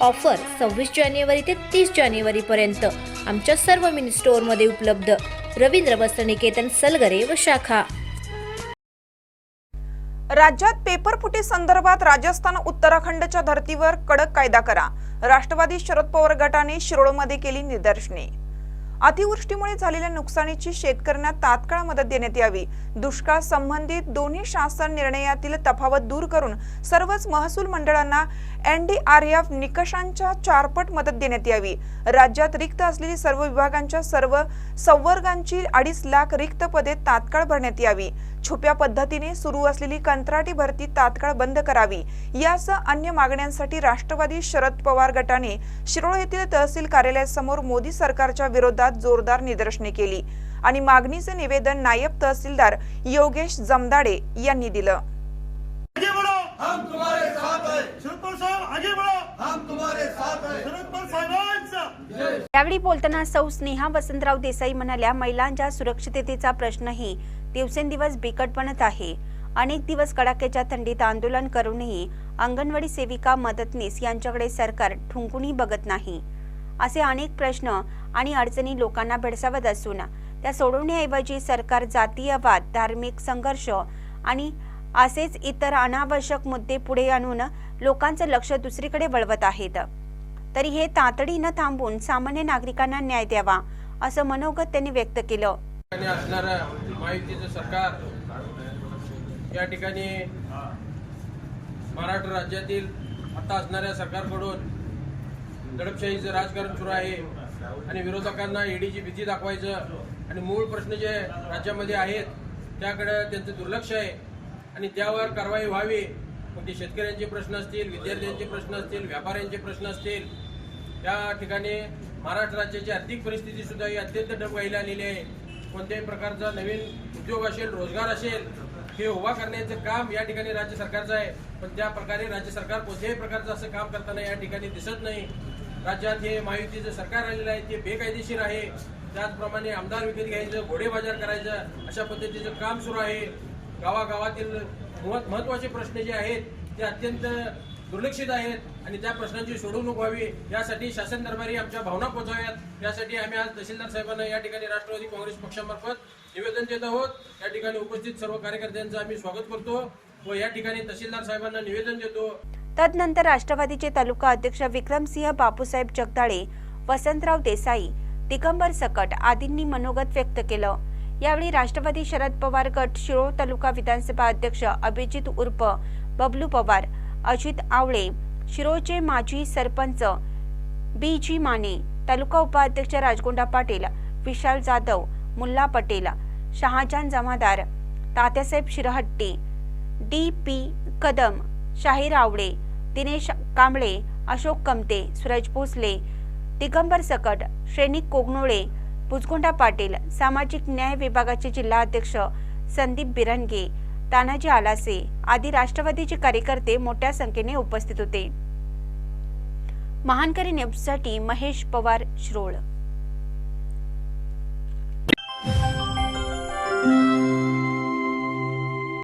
Offer सव्वीस जानेवारी ते तीस जानेवारीपर्यंत आमच्या सर्व मिनी स्टोअरमध्ये उपलब्ध. रवींद्र वस्त्रनिकेतन सलगरे व शाखा. राज्यात पेपरफुटी संदर्भात राजस्थान उत्तराखंडच्या धर्तीवर कडक कायदा करा. राष्ट्रवादी शरद पवार गटाने शिरोळमध्ये केली निदर्शने. अतिवृष्टीमुळे झालेल्या नुकसानीची शेतकऱ्यांना तात्काळ मदत देण्यात यावी. दुष्काळ संबंधित दोन्ही शासन निर्णयातील तफावत दूर करून सर्वच महसूल मंडळांना एनडीआरएफ निकषांच्या चारपट मदत देण्यात यावी. राज्यात रिक्त असलेली सर्व विभागांच्या सर्व संवर्गांची अडीच लाख रिक्त पदे तात्काळ भरण्यात यावी. छुप्या पद्धतीने सुरू असलेली कंत्राटी भरती तात्काळ बंद करावी. यासह अन्य मागण्यांसाठी राष्ट्रवादी शरद पवार गटाने शिरोळ येथील तहसील कार्यालयासमोर मोदी सरकारच्या विरोधात जोरदार निदर्शने केली आणि मागणीचे निवेदन नायब तहसीलदार योगेश जमदाडे यांनी दिलं. आगे बढ़ो हम तुम्हारे साथ शरद पवार साहेब आगे बढ़ो हम तुम्हारे साथ हैं। शरद पवार साहेबांचा. यावेळी बोलताना सौ स्नेहा वसंतराव देसाई म्हणाल्या महिलांच्या सुरक्षिततेचा प्रश्नही दिवसेंदिवस बिकट बनत आहे. अनेक दिवस कडाक्याच्या थंडीत आंदोलन करूनही अंगणवाडी सेविका मदतनीस यांच्याकडे सरकार ठुंकुनी बघत नाही. असे अनेक प्रश्न आणि अडचणी लोकांना भेडसावत असून त्या सोडवण्याऐवजी सरकार जातीयवाद धार्मिक संघर्ष आणि असेच इतर अनावश्यक मुद्दे पुढे आणून लोकांचं लक्ष दुसरीकडे वळवत आहेत. तरी हे तातडीनं थांबून सामान्य नागरिकांना न्याय द्यावा असं मनोगत त्यांनी व्यक्त केलं. ठिकाणी असणारं महायुतीचं सरकार या ठिकाणी महाराष्ट्र राज्यातील आता असणाऱ्या सरकारकडून दडपशाहीचं राजकारण सुरू आहे आणि विरोधकांना ईडीची भीती दाखवायचं आणि मूळ प्रश्न जे राज्यामध्ये आहेत त्याकडे त्यांचं दुर्लक्ष आहे आणि त्यावर कारवाई व्हावी मग ते शेतकऱ्यांचे प्रश्न असतील विद्यार्थ्यांचे प्रश्न असतील व्यापाऱ्यांचे प्रश्न असतील त्या ठिकाणी महाराष्ट्र राज्याची आर्थिक परिस्थिती सुद्धा ही अत्यंत डबघाईला आलेली आहे. कोणत्याही प्रकारचा नवीन उद्योग असेल रोजगार असेल हे उभा करण्याचं काम या ठिकाणी राज्य सरकारचं आहे. पण त्या प्रकारे राज्य सरकार कोणत्याही प्रकारचं असं काम करताना या ठिकाणी दिसत नाही. राज्यात हे महायुतीचं सरकार आलेलं आहे ते बेकायदेशीर आहे. त्याचप्रमाणे आमदार विकत घ्यायचं घोडेबाजार करायचं अशा पद्धतीचं काम सुरू आहे. गावागावातील महत्त्वाचे महत्त्वाचे प्रश्न जे आहेत ते अत्यंत दुर्लक्षित आहेत आणि त्या प्रश्नांची सोडवणूक व्हावी. यासाठी शासन दरबारी आमच्या भावना पोहोचाव्यात यासाठी आम्ही आज तहसीलदार साहेबांना या ठिकाणी राष्ट्रवादी काँग्रेस पक्षामार्फत निवेदन देत आहोत. या ठिकाणी उपस्थित सर्व कार्यकर्त्यांचं आम्ही स्वागत करतो व या ठिकाणी तहसीलदार साहेबांना निवेदन देतो. तदनंतर राष्ट्रवादीचे तालुका अध्यक्ष विक्रमसिंह बापूसाहेब जगदाळे वसंतराव देसाई दिगंबर सकट आदींनी मनोगत व्यक्त केलं. यावेळी राष्ट्रवादी शरद पवार गट शिरोळ तालुका विधानसभा अध्यक्ष अभिजित उर्फ बबलू पवार अजित आवळे शिरोळचे माजी सरपंच बी जी माने तालुका उपाध्यक्ष राजगोंडा पाटील विशाल जाधव मुल्ला पटेल शहाजान जमादार तात्यासाहेब शिरहट्टी डी पी कदम शाहीर आवळे दिनेश कांबळे अशोक कमते सूरज भोसले दिगंबर सकट श्रेणिक कोगनोळे भुजगोंडा पाटील सामाजिक न्याय विभागाचे जिल्हाध्यक्ष संदीप बिरंगे तानाजी आलासे आदी राष्ट्रवादीचे कार्यकर्ते मोठ्या संख्येने उपस्थित होते. महानकरी न्यूजसाठी महेश पवार श्रोळ.